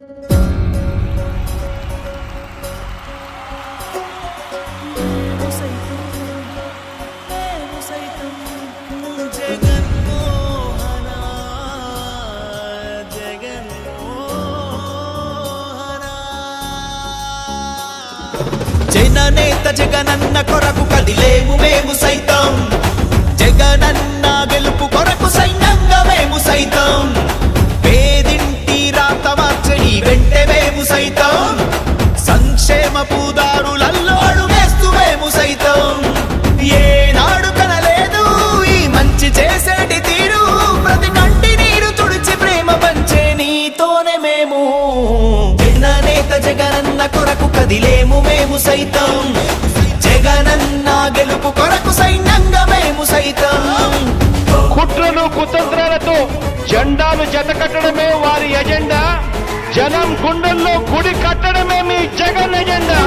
జననేత జగనన్న కొరకు కదిలేము మేము సైతం. జగనన్న మేము జననేత జగనన్న కొరకు కదిలేము మేము సైతం. జగనన్న గెలుపు కొరకు సైన్యంగా మేము సైతం. కుట్రలు కుతంత్రాలతో జెండాలు జతకట్టడమే వారి ఎజెండా. జనం గుండెల్లో గుడి కట్టడమే మీ జగన్ ఎజెండా.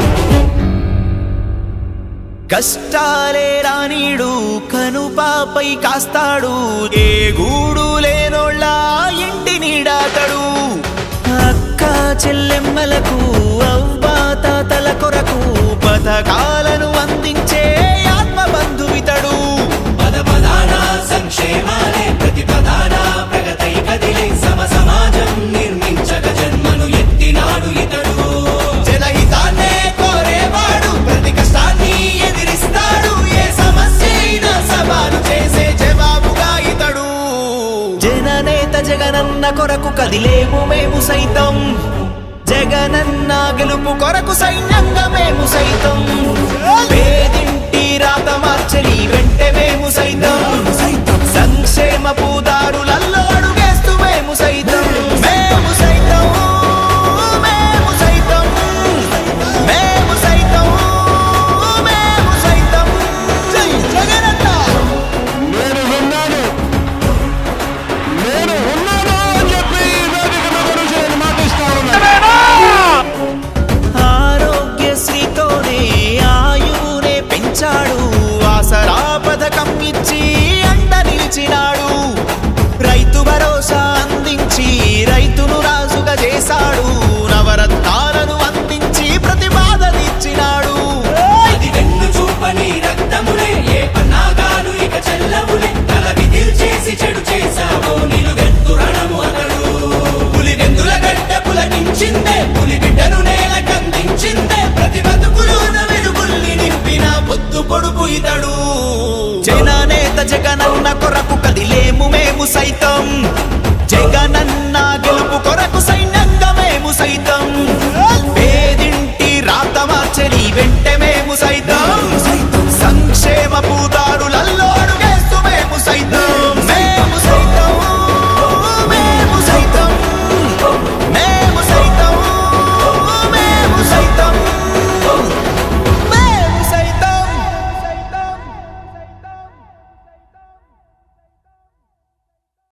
కష్టాలే రానీడు కనుపాపై కాస్తాడు. ఏ జగనన్న కొరకు కదిలేము మేము సైతం. జగనన్న గెలుపు కొరకు సైన్యంగా మేము సైతం. ప్రాణం ఇచ్చి అండ నిలిచినాడు